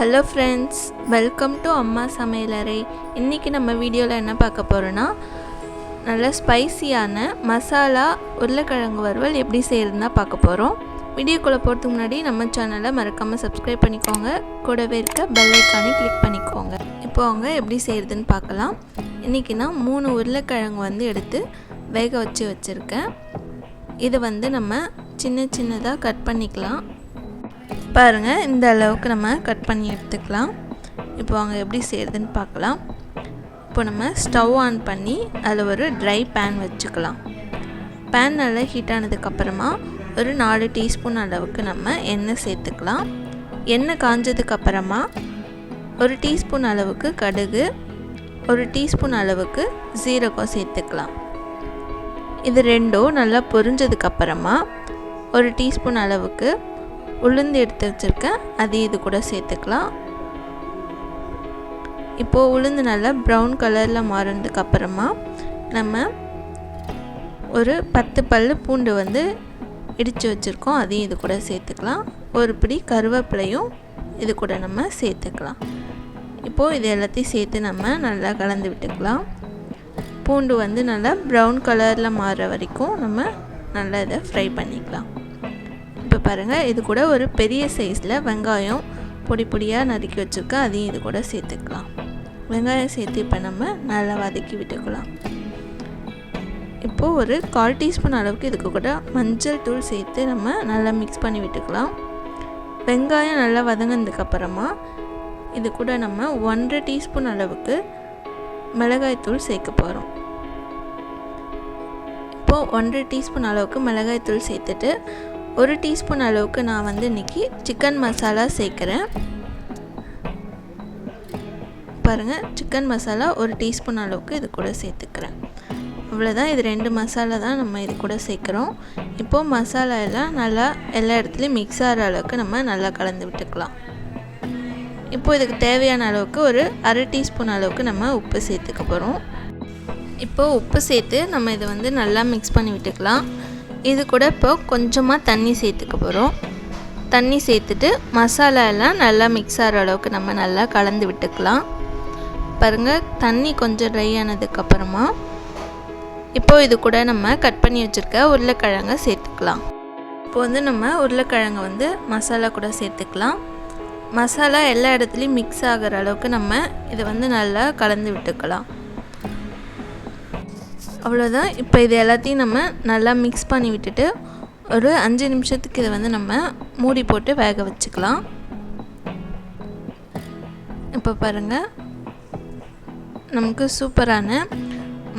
Hello friends welcome to அம்மா சமையலறை இன்றைக்கி நம்ம வீடியோவில் என்ன பார்க்க போகிறோன்னா நல்ல ஸ்பைசியான மசாலா உருளைக்கிழங்கு வறுவல் எப்படி செய்கிறதுனா பார்க்க போகிறோம் வீடியோக்குள்ளே போகிறதுக்கு முன்னாடி நம்ம சேனலை மறக்காமல் சப்ஸ்கிரைப் பண்ணிக்கோங்க. கூடவே இருக்க பெல்லைக்கானே கிளிக் பண்ணிக்கோங்க. இப்போ அவங்க எப்படி செய்கிறதுன்னு பார்க்கலாம். இன்றைக்கி நான் மூணு உருளைக்கிழங்கு வந்து எடுத்து வேக வச்சு வச்சுருக்கேன். இதை வந்து நம்ம சின்ன சின்னதாக கட் பண்ணிக்கலாம். பாருங்கள் இந்த அளவுக்கு நம்ம கட் பண்ணி எடுத்துக்கலாம். இப்போ அவங்க எப்படி செய்கிறதுன்னு பார்க்கலாம். இப்போ நம்ம ஸ்டவ் ஆன் பண்ணி அதில் ஒரு ட்ரை பேன் வச்சுக்கலாம். பேன் நல்லா ஹீட் ஆனதுக்கப்புறமா ஒரு நாலு டீஸ்பூன் அளவுக்கு நம்ம எண்ணெய் சேர்த்துக்கலாம். எண்ணெய் காஞ்சதுக்கப்புறமா ஒரு டீஸ்பூன் அளவுக்கு கடுகு ஒரு டீஸ்பூன் அளவுக்கு ஜீரகம் சேர்த்துக்கலாம். இது ரெண்டும் நல்லா பொரிஞ்சதுக்கப்புறமா ஒரு டீஸ்பூன் அளவுக்கு உளுந்து எடுத்து வச்சுருக்கேன். அதையும் இது கூட சேர்த்துக்கலாம். இப்போது உளுந்து நல்லா ப்ரௌன் கலரில் மாறினதுக்கு அப்புறமா நம்ம ஒரு பத்து பல் பூண்டு வந்து இடித்து வச்சுருக்கோம். அதையும் இது கூட சேர்த்துக்கலாம். ஒரு பிடி கருவேப்பிலையும் இது கூட நம்ம சேர்த்துக்கலாம். இப்போது இது எல்லாத்தையும் சேர்த்து நம்ம நல்லா கலந்து விட்டுக்கலாம். பூண்டு வந்து நல்லா ப்ரௌன் கலரில் மாறுற வரைக்கும் நம்ம நல்லா இதை ஃப்ரை பண்ணிக்கலாம். இப்போ பாருங்கள் இது கூட ஒரு பெரிய சைஸில் வெங்காயம் பொடி பொடியாக நறுக்கி வச்சுருக்கேன் அதையும் இது கூட சேர்த்துக்கலாம். வெங்காயம் சேர்த்து இப்போ நம்ம நல்லா வதக்கி விட்டுக்கலாம். இப்போது ஒரு கால் டீஸ்பூன் அளவுக்கு இதுக்கு கூட மஞ்சள் தூள் சேர்த்து நம்ம நல்லா மிக்ஸ் பண்ணி விட்டுக்கலாம். வெங்காயம் நல்லா வதங்கினதுக்கப்புறமா இது கூட நம்ம ஒன்றரை டீஸ்பூன் அளவுக்கு மிளகாய்த்தூள் சேர்க்க போகிறோம் இப்போது ஒன்றரை டீஸ்பூன் அளவுக்கு மிளகாய்த்தூள் சேர்த்துட்டு ஒரு டீஸ்பூன் அளவுக்கு நான் வந்து இன்றைக்கி சிக்கன் மசாலா சேர்க்குறேன். பாருங்கள் சிக்கன் மசாலா ஒரு டீஸ்பூன் அளவுக்கு இது கூட சேர்த்துக்கிறேன். அவ்வளோதான் இது ரெண்டு மசாலா தான் நம்ம இது கூட சேர்க்குறோம். இப்போது மசாலா எல்லாம் நல்லா எல்லா இடத்துலையும் மிக்ஸ் ஆகிற அளவுக்கு நம்ம நல்லா கலந்து விட்டுக்கலாம். இப்போது இதுக்கு தேவையான அளவுக்கு ஒரு அரை டீஸ்பூன் அளவுக்கு நம்ம உப்பு சேர்த்துக்க போகிறோம் இப்போது உப்பு சேர்த்து நம்ம இதை வந்து நல்லா மிக்ஸ் பண்ணி விட்டுக்கலாம். இது கூட இப்போ கொஞ்சமாக தண்ணி சேர்த்துக்க போகிறோம் தண்ணி சேர்த்துட்டு மசாலா எல்லாம் நல்லா மிக்ஸ் ஆகிற அளவுக்கு நம்ம நல்லா கலந்து விட்டுக்கலாம். பாருங்கள் தண்ணி கொஞ்சம் ட்ரை ஆனதுக்கப்புறமா இப்போது இது கூட நம்ம கட் பண்ணி வச்சுருக்க உருளைக்கிழங்கை சேர்த்துக்கலாம். இப்போ வந்து நம்ம உருளைக்கிழங்கை வந்து மசாலா கூட சேர்த்துக்கலாம். மசாலா எல்லா இடத்துலையும் மிக்ஸ் ஆகிற அளவுக்கு நம்ம இதை வந்து நல்லா கலந்து விட்டுக்கலாம். அவ்வளோதான் இப்போ இது எல்லாத்தையும் நம்ம நல்லா மிக்ஸ் பண்ணி விட்டுட்டு ஒரு அஞ்சு நிமிஷத்துக்கு இதை வந்து நம்ம மூடி போட்டு வேக வச்சுக்கலாம். இப்போ பாருங்கள் நமக்கு சூப்பரான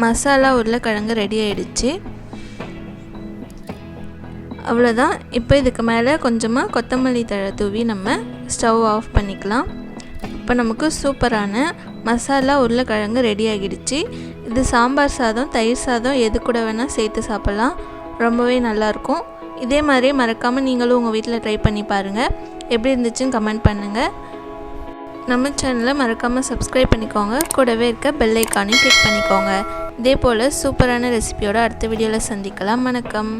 மசாலா உருளைக்கிழங்கு ரெடி ஆயிடுச்சு. அவ்வளோதான் இப்போ இதுக்கு மேலே கொஞ்சமாக கொத்தமல்லி தழை தூவி நம்ம ஸ்டவ் ஆஃப் பண்ணிக்கலாம். இப்போ நமக்கு சூப்பரான மசாலா உருளைக்கிழங்கு ரெடி ஆகிடுச்சு. இது சாம்பார் சாதம் தயிர் சாதம் எது கூட வேணால் சேர்த்து சாப்பிட்லாம். ரொம்பவே நல்லாயிருக்கும். இதே மாதிரி மறக்காமல் நீங்களும் உங்கள் வீட்டில் ட்ரை பண்ணி பாருங்கள் எப்படி இருந்துச்சுன்னு கமெண்ட் பண்ணுங்கள் நம்ம சேனலை மறக்காமல் சப்ஸ்கிரைப் பண்ணிக்கோங்க. கூடவே இருக்க பெல் ஐக்கானையும் கிளிக் பண்ணிக்கோங்க. இதே போல் சூப்பரான ரெசிபியோட அடுத்த வீடியோவில் சந்திக்கலாம். வணக்கம்.